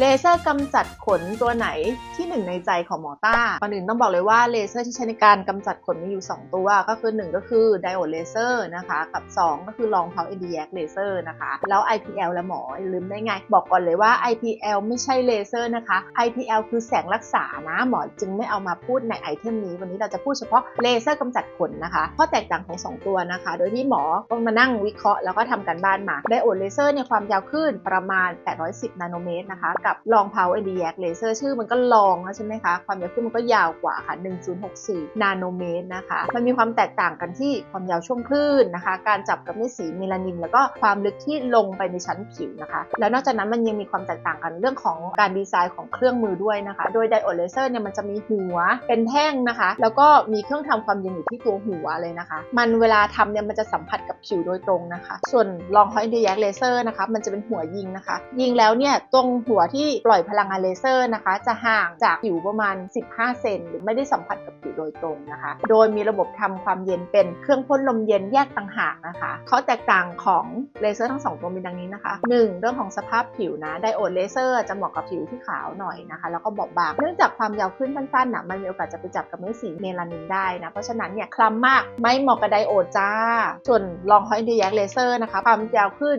เลเซอร์กำจัดขนตัวไหนที่หนึ่งในใจของหมอต้าก่อนอื่นต้องบอกเลยว่าเลเซอร์ที่ใช้ในการกำจัดขนมีอยู่ 2 ตัว ก็คือ 1 ก็คือไดโอดเลเซอร์นะคะ กับ 2 ก็คือลองเพาเอดีแยกเลเซอร์นะคะ แล้ว IPL และหมอลืมได้ไง บอกก่อนเลยว่า IPL ไม่ใช่เลเซอร์นะคะ IPL คือแสงรักษานะหมอจึงไม่เอามาพูดในไอเทมนี้ วันนี้เราจะพูดเฉพาะเลเซอร์กำจัดขนนะคะข้อแตกต่างของ 2 ตัวนะคะ โดยที่หมอต้องมานั่งวิเคราะห์แล้วก็ทำการบ้านมาไดโอดเลเซอร์เนี่ยความยาวคลื่นประมาณ 810 นาโนเมตรนะคะกับลองเพาเอดีแยกเลเซอร์ชื่อมันก็ลองใช่ไหมคะ ความยาวคลื่นมันก็ยาวกว่าค่ะ 1064 นาโนเมตรนะคะ มันมีความแตกต่างกันที่ความยาวช่วงคลื่นนะคะ การจับกับเม็ดสีเมลานิน แล้วก็ความลึกที่ลงไปในชั้นผิวนะคะ แล้วนอกจากนั้นมันยังมีความแตกต่างกันเรื่องของการดีไซน์ของเครื่องมือด้วยนะคะ โดยไดโอดเลเซอร์เนี่ยมันจะมีหัวเป็นแท่งนะคะ แล้วก็มีเครื่องทำความเย็นอยู่ที่ตัวหัวเลยนะคะ มันเวลาทำเนี่ยมันจะสัมผัสกับผิวโดยตรงนะคะ ส่วนลองฮอยเดียกเลเซอร์นะคะ มันจะเป็นหัวยิงนะคะ ยิงแล้วเนี่ยตรงหัวที่ปล่อยพลังงานเลเซอร์นะคะ จะห่างจากผิวประมาณ 15 เซนหรือไม่ได้สัมผัสกับผิวโดยตรงนะคะ โดยมีระบบทำความเย็นเป็นเครื่องพ่นลมเย็นแยกต่างหากนะคะข้อแตกต่างของเลเซอร์ทั้งสองตัวมีดังนี้นะคะ 1. เรื่องของสภาพผิวนะไดโอดเลเซอร์จะเหมาะกับผิวที่ขาวหน่อยนะคะ แล้วก็บอบบางเนื่องจากความยาวขึ้นสั้นๆนะมันมีโอกาสจะไปจับกับเม็ดสีเมลานินได้นะเพราะฉะนั้นเนี่ยคล้ำมากไม่เหมาะกับไดโอดจ้า ส่วนลองฮอยเดียกเลเซอร์นะคะความยาวขึ้น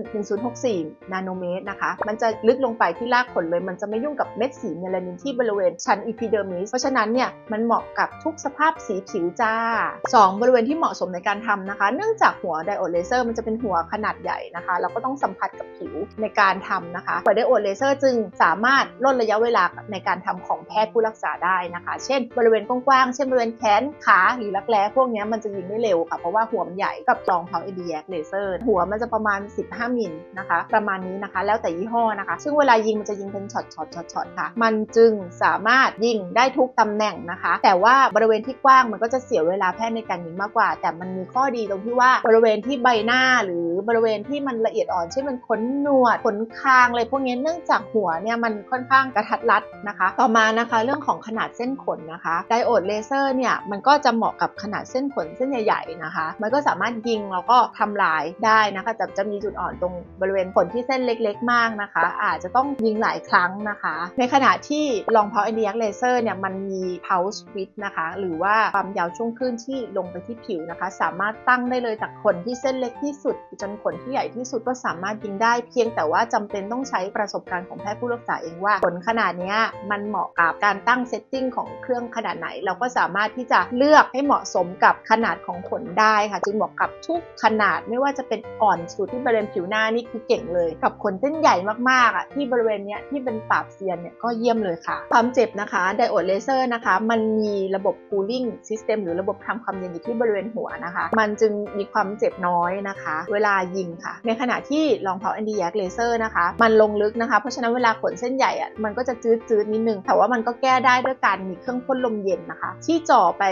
1064 นาโนเมตรนะคะ มันจะลึกลงไปที่รากขนเลย มันจะไม่ยุ่งกับเม็ดสีเมลานินที่บริเวณชั้นอีพิเดอร์มิส เพราะฉะนั้นเนี่ยมันเหมาะกับทุกสภาพสีผิวจ้า 2 บริเวณที่เหมาะสมในการทำนะคะ เนื่องจากหัวไดโอดเลเซอร์มันจะเป็นหัวขนาดใหญ่นะคะ เราก็ต้องสัมผัสกับผิวในการทำนะคะหัวไดโอดเลเซอร์จึงสามารถลดระยะเวลาในการทำของแพทย์ผู้รักษาได้นะคะ เช่น บริเวณกว้างๆ เช่นบริเวณแขนขาหรือรักแร้พวกนี้มันจะยิงได้เร็วค่ะ เพราะว่าหัวมันใหญ่กับลองเพาเอเดียกเลเซอร์หัวมันจะประมาณ 15 มิลนะคะ ประมาณนี้นะคะ แล้วแต่ยี่ห้อนะคะ ซึ่งเวลายิงมันจะยิงเป็นช็อตช็อตช็อตช็อตค่ะ มันจึงสามารถยิงได้ทุกตำแหน่งนะคะ แต่ว่าบริเวณที่กว้างมันก็จะเสียเวลาแพทย์ในการยิงมากกว่า แต่มันมีข้อดีตรงที่ว่าบริเวณที่ใบหน้าหรือบริเวณที่มันละเอียดอ่อนเช่นมันขนหนวดขนคางอะไรพวกนี้เนื่องจากหัวเนี่ยมันค่อนข้างกระทัดรัดนะคะ ต่อมานะคะเรื่องของขนาดเส้นขนนะคะไดโอดเลเซอร์เนี่ยมันก็จะเหมาะกับขนาดเส้นขนเส้นใหญ่ ๆนะคะ มันก็สามารถยิงแล้วก็ทำลายได้นะคะแต่จะมีจุดอ่อนตรงบริเวณขนที่เส้นเล็ก ๆ มากนะคะ อาจจะต้องยิงหลายครั้งนะคะ ในขณะที่ลองเพาเอเดียกเลเซอร์เนี่ยมันมี pulse width นะคะ หรือว่าความยาวช่วงคลื่นที่ลงไปที่ผิวนะคะ สามารถตั้งได้เลยจากขนที่เส้นเล็กที่สุด จนขนที่ใหญ่ที่สุดก็สามารถยิงได้ เพียงแต่ว่าจำเป็นต้องใช้ประสบการณ์ของแพทย์ผู้รักษาเองว่าขนขนาดนี้มันเหมาะกับการตั้งเซตติ้งของเครื่องขนาดไหน เราก็สามารถที่จะเลือกให้เหมาะสมกับขนาดของขนได้ค่ะจึงเหมาะกับทุกขนาดไม่ว่าจะเป็นอ่อนสุดที่บริเวณผิวหน้านี่คือเก่งเลย กับขนเส้นใหญ่มากๆอะที่บริเวณเนี้ยที่เป็นปราบเซียนเนี่ยก็เยี่ยมเลยค่ะ ความเจ็บนะคะไดโอดเลเซอร์นะคะ มันมีระบบ cooling system หรือระบบทำความเย็นอยู่ที่บริเวณหัวนะคะ มันจึงมีความเจ็บน้อยนะคะ เวลายิงค่ะ ในขณะที่ลองเพาแอนดี้แยกเลเซอร์นะคะ มันลงลึกนะคะ เพราะฉะนั้นเวลาขนเส้นใหญ่อะมันก็จะจืดๆนิดนึง แต่ว่ามันก็แก้ได้ด้วยการมีเครื่องพ่นลมเย็นนะคะ ที่จ่อไป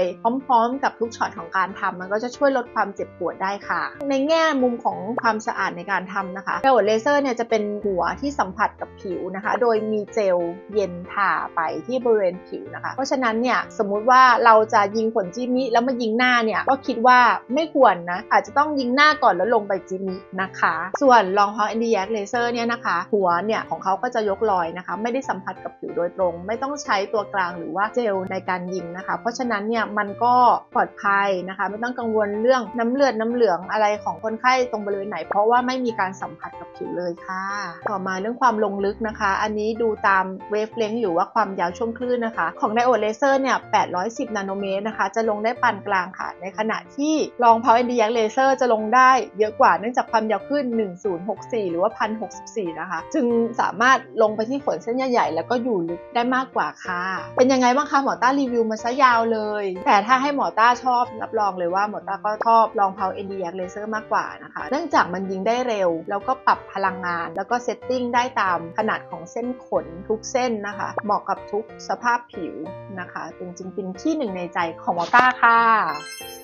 พร้อมๆ กับทุกช็อตของการทำมันก็จะช่วยลดความเจ็บปวดได้ค่ะ ในแง่มุมของความสะอาดในการทำนะคะไดโอดเลเซอร์เนี่ยจะเป็นหัวที่สัมผัสกับผิวนะคะโดยมีเจลเย็นทาไปที่บริเวณผิวนะคะ เพราะฉะนั้นเนี่ยสมมุติว่าเราจะยิงขนจิมิแล้วมายิงหน้าเนี่ยก็คิดว่าไม่ควรนะ อาจจะต้องยิงหน้าก่อนแล้วลงไปจิมินะคะ ส่วนลองฮอ n อนดี้แยกเลเซอร์เนี่ยนะคะหัวเนี่ยของเขาก็จะยกลอยนะคะ ไม่ได้สัมผัสกับผิวโดยตรง ไม่ต้องใช้ตัวกลางหรือว่าเจลในการยิงนะคะ เพราะฉะนั้นเนี่ยมันก็ปลอดภัยนะคะ ไม่ต้องกังวลเรื่องน้ำเลือดน้ำเหลืองอะไรของคนไข้ตรงบริเวณไหน เพราะว่าไม่มีการสัมผัสกับผิวเลยค่ะ ต่อมาเรื่องความลงลึกนะคะอันนี้ดูตามเวฟเลงหรือว่าความยาวช่วงคลื่นนะคะ ของไดโอดเลเซอร์เนี่ย 810 นาโนเมตรนะคะ จะลงได้ปานกลางค่ะ ในขณะที่ลองเพาเอนดีแยกเลเซอร์จะลงได้เยอะกว่าเนื่องจากความยาวคลื่น 1064 หรือว่า 1064 นะคะ จึงสามารถลงไปที่ขนเส้นใหญ่ๆแล้วก็อยู่ลึกได้มากกว่าค่ะ เป็นยังไงบ้างคะหมอต้ารีวิวมาซะยาวเลย แต่ถ้าให้หมอต้าชอบรับรองเลยว่าหมอต้าก็ชอบลองเพาเอนดีแยกเลเซอร์มากกว่านะคะ เนื่องจากมันยิงได้เร็ว แล้วก็ปรับพลังงาน แล้วก็เซตติ้งได้ตามขนาดของของเส้นขนทุกเส้นนะคะ เหมาะกับทุกสภาพผิวนะคะ จริงๆเป็นที่หนึ่งในใจของหมอต้าค่ะ